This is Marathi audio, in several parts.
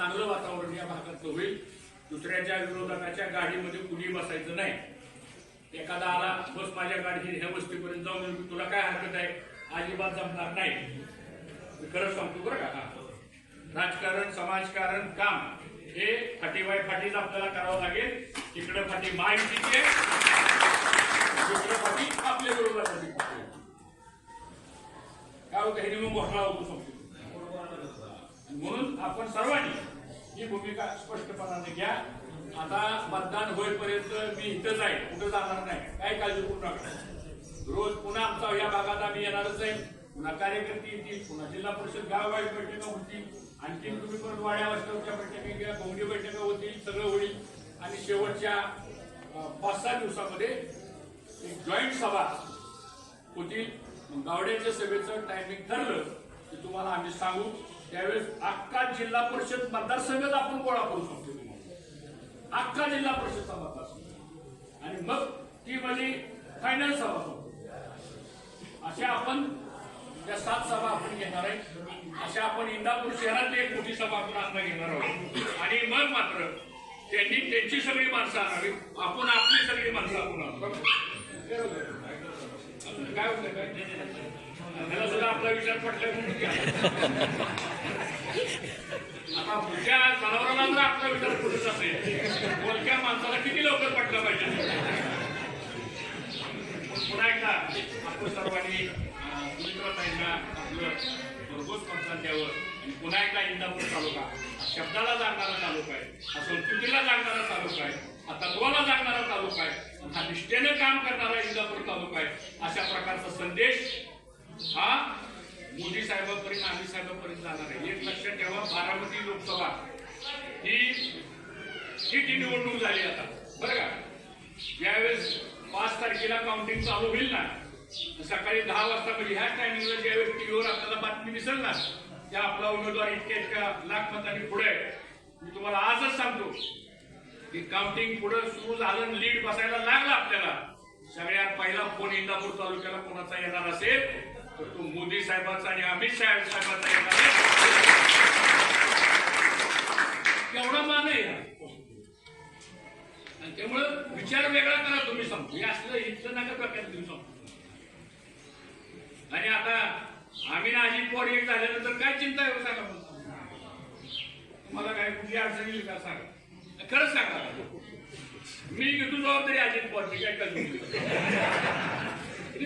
चांगलं वातावरण या भागात होईल. दुसऱ्याच्या विरोधकाच्या गाडीमध्ये कुणी बसायचं नाही. एखादा आला बस माझ्या गाडी ह्या वस्तीपर्यंत जाऊन तुला काय हरकत आहे? अजिबात जमणार नाही. मी खरंच सांगतो बरं का? राजकारण समाजकारण काम हे फाटीबाय फाटीच आपल्याला करावं लागेल. तिकडं फाटी माहितीचे दुसरं फाटी आपल्या विरोधासाठी काय होतं? हे मग मोठा होतो सांगतो म्हणून आपण सर्वांनी ही भूमिका स्पष्टपणाने घ्या. आता मतदान होईपर्यंत मी इथंच आहे कुठं जाणार नाही काय काळजी करू नका. रोज पुन्हा आमचा या भागात आम्ही येणारच आहे. पुन्हा कार्यकर्ते येतील पुन्हा जिल्हा परिषद गाववाईज बैठका होतील. आणखी तुम्ही परत वाड्या वाजताच्या बैठका घ्या गोंडी बैठका होतील सगळं होईल. आणि शेवटच्या पाच सहा दिवसामध्ये एक जॉईंट सभा होतील. गावड्याच्या सभेचं टायमिंग ठरलं. ते तुम्हाला आम्ही सांगू त्यावेळेस अख्खा जिल्हा परिषद मतदारसंघच आपण गोळा करू शकतो तुम्हाला. अख्खा जिल्हा परिषदचा मतदारसंघ. आणि मग ती माझी फायनल सभा होती. अशा आपण त्या सात सभा आपण घेणार आहे. अशा आपण इंदापूर शहरातली एक मोठी सभा आपण आता घेणार आहोत. आणि मग मात्र त्यांनी त्यांची सगळी माणसं आणावी. आपण आपली सगळी माणसं आपण काय होतं काय? त्याला सुद्धा आपला विचार पटला म्हणून आता. पुढच्या जनावरांना जर आपला विचार पुढे असेल बोलक्या माणसाला किती लवकर पटलं पाहिजे? पुन्हा एकदा आपण सर्वांनी अं, आपलं भरघोस मतदान द्यावं. आणि पुन्हा एकदा इंदापूर तालुका शब्दाला जागणारा तालुका आहे हा संस्कृतीला जागणारा तालुका आहे हा तत्वाला जागणारा तालुका आहे हा निष्ठेने काम करणारा इंदापूर तालुका आहे अशा प्रकारचा संदेश हा? मोदी साहेबांपर्यंत आम्ही साहेबांपर्यंत जाणार आहे. एक लक्षात ठेवा बारामती लोकसभा ही ही निवडणूक झाली आता? बरं का? ज्यावेळेस पाच तारखेला काउंटिंग चालू होईल ना? सकाळी दहा वाजता म्हणजे ह्या टायमिंगला ज्यावेळेस टीव्हीवर आपल्याला बातमी दिसेल ना त्या आपला उमेदवार इतक्या इतक्या लाख मतांनी पुढे आहे. मी तुम्हाला आजच सांगतो की काउंटिंग पुढे सुरू झालं लीड बसायला लागला आपल्याला. सगळ्यात पहिला फोन इंदापूर तालुक्याला कोणाचा येणार असेल? तर तो मोदी साहेबांचा आणि अमित शाह साहेबांचा एवढा मान आहे आणि त्यामुळं विचार वेगळा करा तुम्ही सांगतो हे असलं इथलं नका प्रकार तुम्ही सांगतो आणि आता आम्ही ना अजित पवार एक झाल्यानंतर काय चिंता आहे हो सांगा मला. तुम्हाला काय कुठली अडचण येईल का सांगा. खरंच सांगा. मी घेतो जबाबदारी अजित पवारची काय काय मी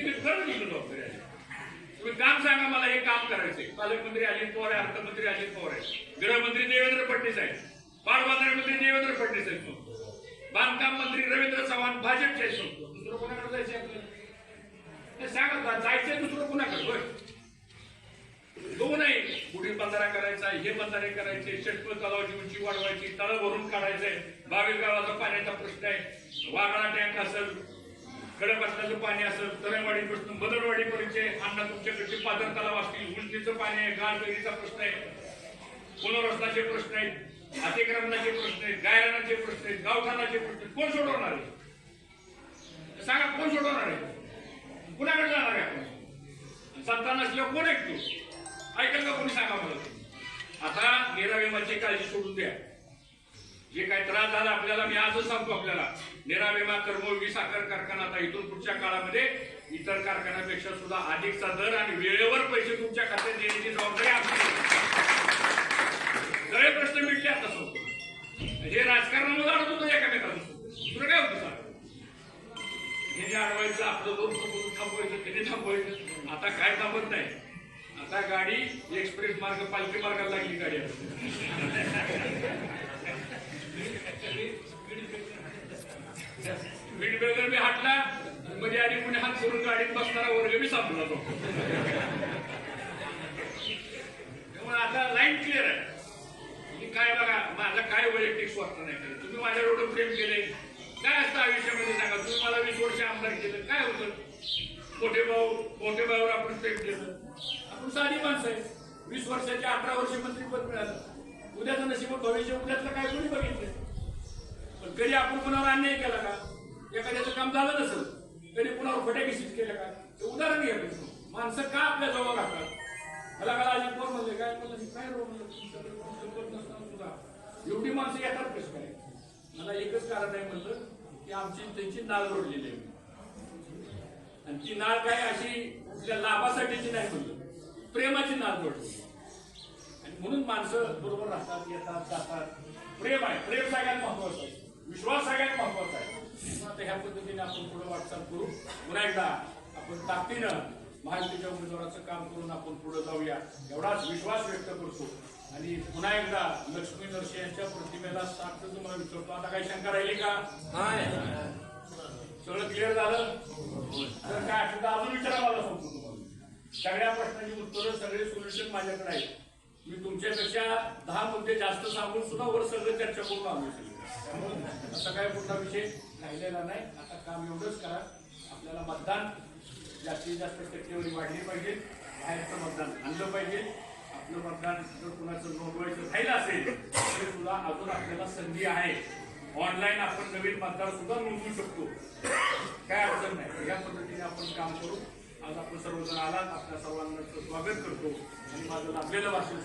खरंच घेतो जबाबदारी तुम्ही काम सांगा मला हे काम करायचंय. पालकमंत्री अजित पवार आहे अर्थमंत्री अजित पवार आहे. गृहमंत्री देवेंद्र फडणवीस आहेत. पाटबंधारे मंत्री देवेंद्र फडणवीस आहेत. बांधकाम मंत्री रवींद्र चव्हाण भाजपचे आहेत. दुसरं कोणाकडे जायचं आपल्याला? सांगा जायचंय दुसरं कोणाकडे? होय. दोन आहे. पुढील बंधारा करायचा हे बंधारे करायचे शेतकरी तलावाची उंची वाढवायची तळ भरून काढायचंय. बावीस गावाचा पाण्याचा प्रश्न आहे. वाघाळा टँक असेल कडक पाणी असेल तळेवाडी प्रश्न बदलवाडी अण्णा तुमच्याकडचे पादर तलाव असतील उंचीचं पाणी आहे गाळबेरीचा प्रश्न आहे पुनर्वसनाचे प्रश्न आहेत अतिक्रमणाचे प्रश्न आहेत गायरानाचे प्रश्न आहेत गावठाणाचे प्रश्न आहेत. कोण सोडवणार आहे? सांगा कोण सोडवणार आहे? कुणाकडे जाणार आहे आपण? सत्ता नसल्यावर कोण ऐकतो ऐकल का कोणी सांगा मला? आता नेरा विमाची काळजी सोडून द्या. जे काही त्रास झाला आपल्याला मी आजच सांगतो आपल्याला. निराविमा कर्मयोगी साखर कारखाना आता इथून पुढच्या काळामध्ये इतर कारखान्यापेक्षा सुद्धा अधिकचा दर आणि वेळेवर पैसे तुमच्या खात्यात देण्याची जबाबदारी आपली सगळे प्रश्न मिटले आता सांगतो हे राजकारणामध्ये अडत होतं एकामेकाला दुसरं काय होतं सर हे जे अडवायचं आपलं दोन बोलून थांबवायचं त्याने थांबवायचं. आता काय थांबत नाही. आता गाडी एक्सप्रेस मार्ग पालखी मार्गाला लागली गाडी आता. ब्रेकर मी हाटला. मध्ये आणि कुणी हात करून गाडीत बसणारा वर्ग मी सापडला तो त्यामुळे आता लाईन क्लिअर आहे. की काय बघा माझा काय वैयक्तिक स्वार्थ नाही. केलं तुम्ही माझ्या एवढं प्रेम केले काय असतं आयुष्यामध्ये सांगा? तुम्ही मला वीस वर्ष आमदार केलं. काय होतं? मोठे भाऊ मोठे भाऊवर आपण प्रेम केलं. आपण साधी माणसं आहे. वीस वर्षाच्या अठरा वर्ष मंत्रीपद मिळालं. उद्याचं नशीब भविष्य उद्यातलं काय कोणी बघितलं पण कधी आपण कुणावर अन्याय केला का? एखाद्याचं काम झालं नसेल कधी कुणावर खोट्या केसीस केल्या का? ते उदाहरण घ्या माणसं का आपल्या जवळ राहतात? मला काल अजित पवार म्हणले काय? म्हणलं काय रोड म्हणलं? सुद्धा एवढी माणसं येतात कसं काय मला एकच कारण आहे म्हणलं की आमची त्यांची नाळ रोडलेली आहे. आणि ती नाळ काय अशी आपल्या लाभासाठीची नाही म्हणलं. प्रेमाची नाळ रोड म्हणून माणसं बरोबर राहतात येतात जातात. प्रेम आहे. प्रेम सगळ्यात महत्वाचं आहे. विश्वास सगळ्यात महत्त्वाचा आहे. आता ह्या पद्धतीने आपण पुढे वाटचाल करू. पुन्हा एकदा आपण ताकदीनं महायुतीच्या उमेदवाराचं काम करून आपण पुढे जाऊया. एवढाच विश्वास व्यक्त करतो. आणि पुन्हा एकदा लक्ष्मी नरसे यांच्या प्रतिमेला सार्थ तुम्हाला विचारतो. आता काही शंका राहिली का? सगळं क्लिअर झालं? तर काय असेल तर अजून विचारा मला सांगतो तुम्हाला सगळ्या प्रश्नांची उत्तरं सगळे सोल्युशन माझ्याकडे आहेत. मी तुमच्यापेक्षा दहा मुद्दे जास्त सांगून सुद्धा वर सगळं चर्चा करून आलो त्यामुळे असा काय कुठला विषय राहिलेला नाही. आता काम एवढंच करा. आपल्याला मतदान जास्तीत जास्त टक्केवारी वाढली पाहिजे. बाहेरचं मतदान आणलं पाहिजे. आपलं मतदान जर कुणाचं नोंदवायचं राहिलं असेल तरी सुद्धा अजून आपल्याला संधी आहे. ऑनलाईन आपण नवीन मतदार सुद्धा नोंदवू शकतो. काय अडचण नाही. या पद्धतीने आपण काम करू. आज आपण सर्वजण आलात. आपल्या सर्वांचं स्वागत करतो. आणि माझं लाभलेलं भाषण